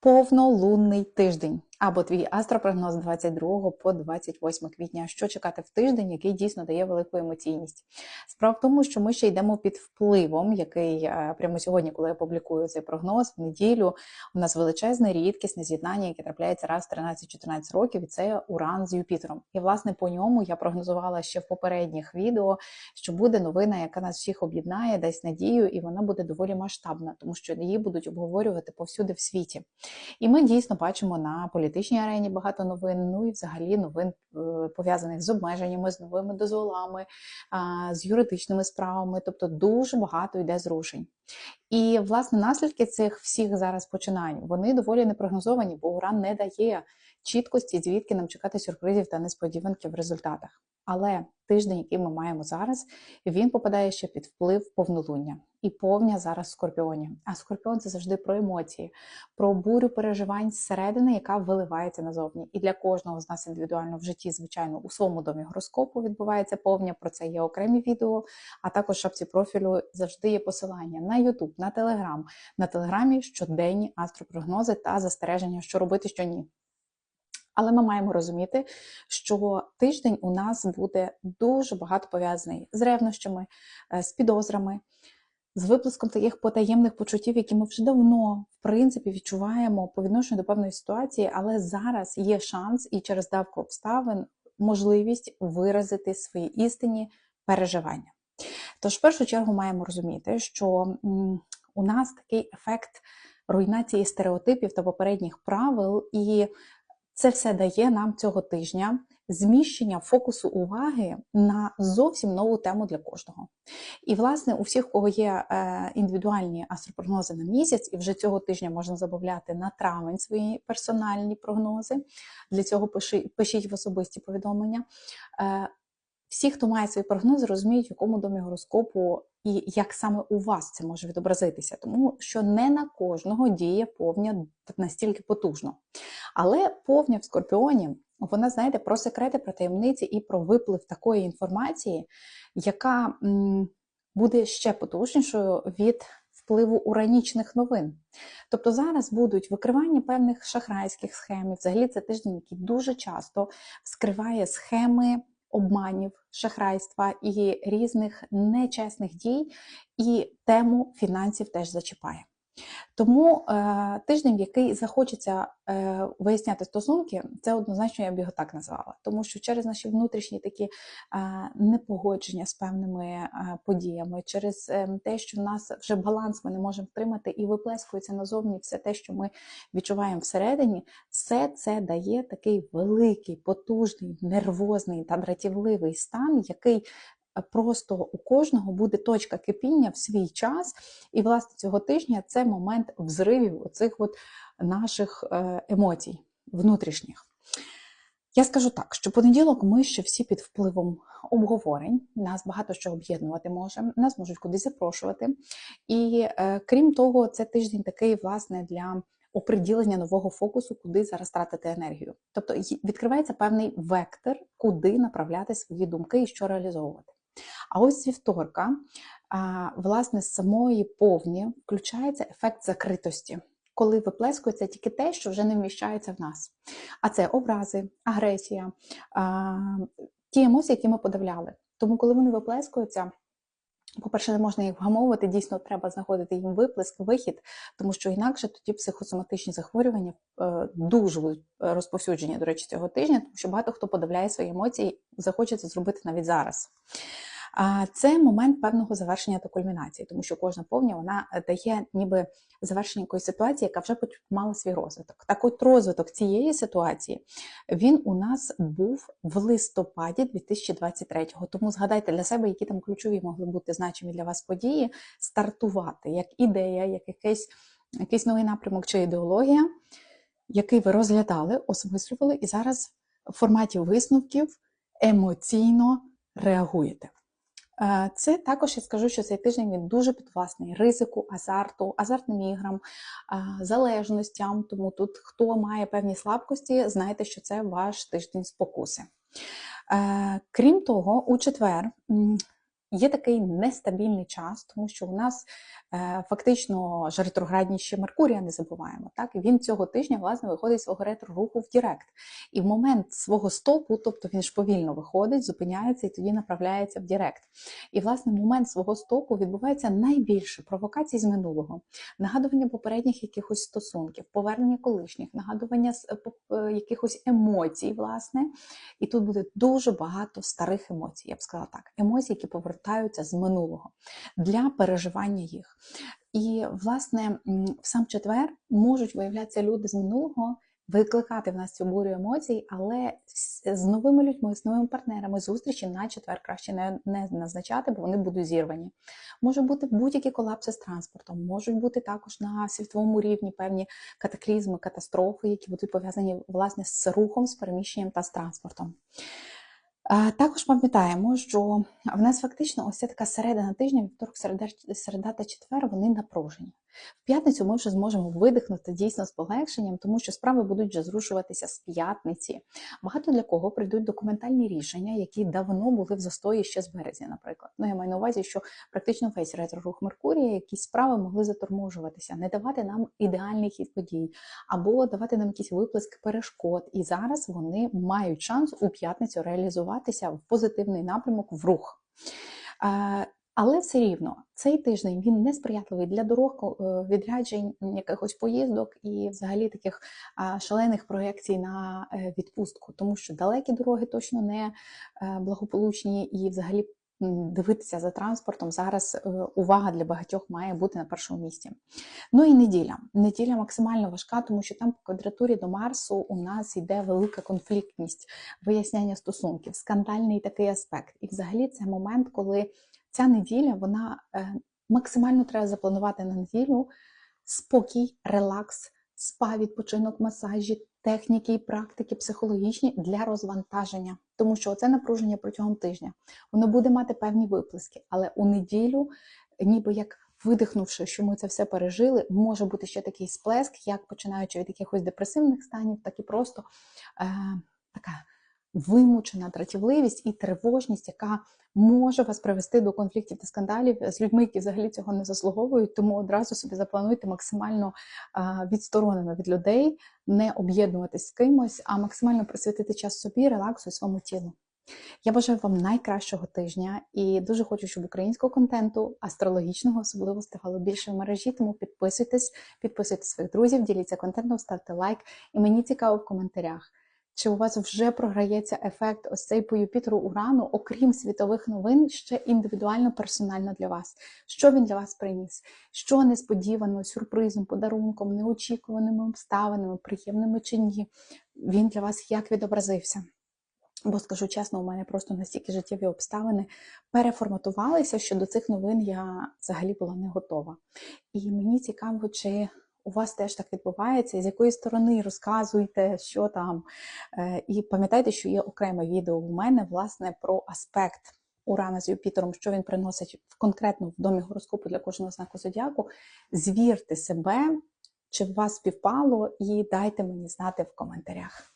повнолунний тиждень або твій астропрогноз 22 по 28 квітня. Що чекати в тиждень, який дійсно дає велику емоційність? Справа в тому, що ми ще йдемо під впливом, який е, прямо сьогодні, коли я публікую цей прогноз, в неділю у нас величезне рідкісне з'єднання, яке трапляється раз в 13-14 років, і це Уран з Юпітером. І власне по ньому я прогнозувала ще в попередніх відео, що буде новина, яка нас всіх об'єднає, дасть надію, і вона буде доволі масштабна, тому що її будуть обговорювати повсюди в світі. І ми дійсно бачимо на політичній арені багато новин, ну і взагалі новин е, пов'язаних з обмеженнями, з новими дозволами, з юридичними справами, тобто дуже багато йде зрушень. І власне наслідки цих всіх зараз починань вони доволі непрогнозовані, бо уран не дає чіткості, звідки нам чекати сюрпризів та несподіванки в результатах. Але тиждень, який ми маємо зараз, він попадає ще під вплив повнолуння. І повня зараз скорпіоні. А скорпіон це завжди про емоції, про бурю переживань зсередини, яка виливається назовні. І для кожного з нас індивідуально в житті, звичайно, у своєму домі гороскопу відбувається повня. Про це є окремі відео. А також в шапці профілю завжди є посилання на Ютуб, на Телеграм. На Телеграмі щоденні астропрогнози та застереження, що робити, що ні. Але ми маємо розуміти, що тиждень у нас буде дуже багато пов'язаний з ревнощами, е, з підозрами, з виплеском таких потаємних почуттів, які ми вже давно, в принципі, відчуваємо по відношенню до певної ситуації, але зараз є шанс і через давку обставин можливість виразити свої істинні переживання. Тож, в першу чергу, маємо розуміти, що у нас такий ефект руйнації стереотипів та попередніх правил, і це все дає нам цього тижня зміщення фокусу уваги на зовсім нову тему для кожного. І, власне, у всіх, у кого є е, індивідуальні астропрогнози на місяць, і вже цього тижня можна замовляти на травень свої персональні прогнози. Для цього пишіть в особисті повідомлення. Е, всі, хто має свої прогнози, розуміють, в якому домі гороскопу і як саме у вас це може відобразитися, тому що не на кожного діє повня настільки потужно. Але повня в скорпіоні, вона, знаєте, про секрети, про таємниці і про виплив такої інформації, яка буде ще потужнішою від впливу уранічних новин. Тобто зараз будуть викривання певних шахрайських схем. Взагалі це тиждень, який дуже часто вскриває схеми обманів, шахрайства і різних нечесних дій, і тему фінансів теж зачіпає. Тому е, тиждень, який захочеться е, виясняти стосунки, це однозначно я б його так назвала. Тому що через наші внутрішні такі е, непогодження з певними е, подіями, через е, те, що в нас вже баланс ми не можемо втримати, і виплескується назовні все те, що ми відчуваємо всередині, все це дає такий великий, потужний, нервозний та дратівливий стан, який просто у кожного буде точка кипіння в свій час. І, власне, цього тижня це момент взривів оцих от наших е, емоцій внутрішніх. Я скажу так, що понеділок ми ще всі під впливом обговорень, нас багато що об'єднувати може, нас можуть кудись запрошувати. І е, крім того, це тиждень такий, власне, для оприділення нового фокусу, куди зараз тратити енергію. Тобто відкривається певний вектор, куди направляти свої думки і що реалізовувати. А ось вівторка, власне, з самої повні включається ефект закритості, коли виплескується тільки те, що вже не вміщається в нас. А це образи, агресія, ті емоції, які ми подавляли. Тому, коли вони виплескуються, по-перше, не можна їх вгамовувати, дійсно треба знаходити їм виплеск, вихід, тому що інакше тоді психосоматичні захворювання е, дуже розповсюджені, до речі, цього тижня, тому що багато хто подавляє свої емоції, захоче це зробити навіть зараз. Це момент певного завершення та кульмінації, тому що кожна повня вона е, дає ніби завершення якоїсь ситуації, яка вже мала свій розвиток. Так от розвиток цієї ситуації він у нас був в листопаді 2023-го. Тому згадайте для себе, які там ключові могли бути значимі для вас події, стартувати як ідея, як якийсь, якийсь новий напрямок чи ідеологія, який ви розглядали, осмислювали, і зараз в форматі висновків емоційно реагуєте. Е, це також я скажу, що цей тиждень він дуже підвласний ризику, азарту, азартним іграм, е, залежностям. Тому тут, хто має певні слабкості, знайте, що це ваш тиждень спокуси. Е, крім того, у четвер є такий нестабільний час, тому що у нас е, фактично ж ретроградні ще Меркурія не забуваємо. Так він цього тижня власне виходить з свого ретро-руху в Дірект. І в момент свого стопу, тобто він ж повільно виходить, зупиняється і тоді направляється в Дірект. І власне в момент свого стопу відбувається найбільше провокацій з минулого, нагадування попередніх якихось стосунків, повернення колишніх, нагадування е, е, якихось емоцій, власне. І тут буде дуже багато старих емоцій, я б сказала так, емоцій, які повертаються з минулого для переживання їх. І, власне, в сам четвер можуть виявлятися люди з минулого, викликати в нас цю бурю емоцій, але з новими людьми, з новими партнерами зустрічі на четвер краще не, не назначати, бо вони будуть зірвані. Може бути будь-які колапси з транспортом, можуть бути також на світовому рівні певні катаклізми, катастрофи, які будуть пов'язані власне з рухом, з переміщенням та з транспортом. Також пам'ятаємо, що в нас фактично ось ця така середина тижня, вівторок, середа, середа та четвер, вони напружені. В п'ятницю ми вже зможемо видихнути дійсно з полегшенням, тому що справи будуть вже зрушуватися з п'ятниці. Багато для кого прийдуть документальні рішення, які давно були в застої ще з березня, наприклад. Ну я маю на увазі, що практично весь ретро-рух Меркурія, якісь справи могли заторможуватися, не давати нам ідеальний хід подій, або давати нам якийсь виплеск перешкод. І зараз вони мають шанс у п'ятницю реалізуватися в позитивний напрямок в рух. Але все рівно цей тиждень він несприятливий для дорог, е, відряджень, якихось поїздок і взагалі таких шалених проєкцій на е, відпустку, тому що далекі дороги точно не е, благополучні і взагалі дивитися за транспортом зараз увага для багатьох має бути на першому місці. Ну і неділя. Неділя максимально важка, тому що там по квадратурі до Марсу у нас йде велика конфліктність, виясняння стосунків, скандальний такий аспект. І взагалі це момент, коли ця неділя вона е, максимально треба запланувати на неділю спокій, релакс, спа, відпочинок, масажі, техніки і практики психологічні для розвантаження. Тому що це напруження протягом тижня. Воно буде мати певні виплески, але у неділю, ніби як видихнувши, що ми це все пережили, може бути ще такий сплеск, як починаючи від якихось депресивних станів, так і просто е, така вимучена дратівливість і тривожність, яка може вас привести до конфліктів та скандалів з людьми, які взагалі цього не заслуговують. Тому одразу собі заплануйте максимально відсторонено від людей, не об'єднуватись з кимось, а максимально присвятити час собі, релаксу і своєму тілу. Я бажаю вам найкращого тижня і дуже хочу, щоб українського контенту, астрологічного особливо ставало більше в мережі. Тому підписуйтесь, підписуйте своїх друзів, діліться контентом, ставте лайк. І мені цікаво в коментарях, чи у вас вже програється ефект ось цей по Юпітеру Урану, окрім світових новин, ще індивідуально персонально для вас. Що він для вас приніс? Що несподівано, сюрпризом, подарунком, неочікуваними обставинами, приємними чи ні? Він для вас як відобразився? Бо скажу чесно, у мене просто настільки життєві обставини переформатувалися, що до цих новин я взагалі була не готова. І мені цікаво, чи у вас теж так відбувається, з якої сторони розказуйте, що там. Е, І пам'ятайте, що є окреме відео у мене власне про аспект Урана з Юпітером, що він приносить конкретно в домі гороскопу для кожного знаку зодіаку. Звірте себе, чи в вас співпало, і дайте мені знати в коментарях.